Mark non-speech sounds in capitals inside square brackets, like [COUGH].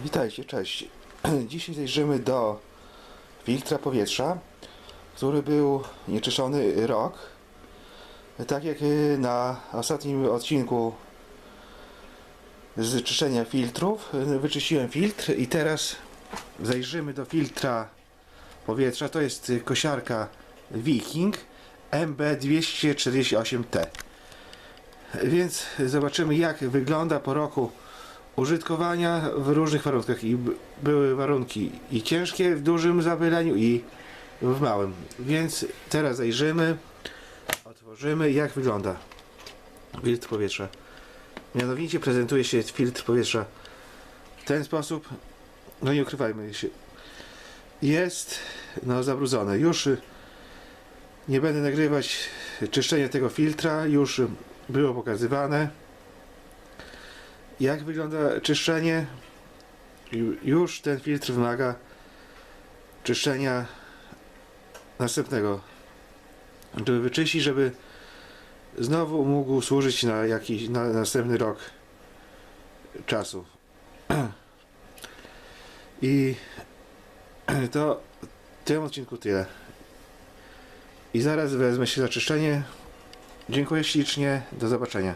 Witajcie, cześć. [CLEARS THROAT] Dzisiaj zajrzymy do filtra powietrza, który był nieczyszczony rok. Tak jak y, na ostatnim odcinku z czyszczenia filtrów, y, wyczyściłem filtr i teraz zajrzymy do filtra powietrza. To jest y, kosiarka Viking MB248T. Więc zobaczymy jak wygląda po roku użytkowania w różnych warunkach i były warunki i ciężkie w dużym zapyleniu i w małym. Więc teraz zajrzymy, otworzymy jak wygląda filtr powietrza. Mianowicie prezentuje się filtr powietrza w ten sposób. No nie ukrywajmy się. Jest no zabrudzone. Już y, nie będę nagrywać czyszczenia tego filtra. Już było pokazywane. Jak wygląda czyszczenie? Ju- Już ten filtr wymaga czyszczenia następnego. Żeby wyczyścić, żeby znowu mógł służyć na jakiś na następny rok czasu. I to w tym odcinku tyle. I zaraz wezmę się za czyszczenie. Dziękuję ślicznie. Do zobaczenia.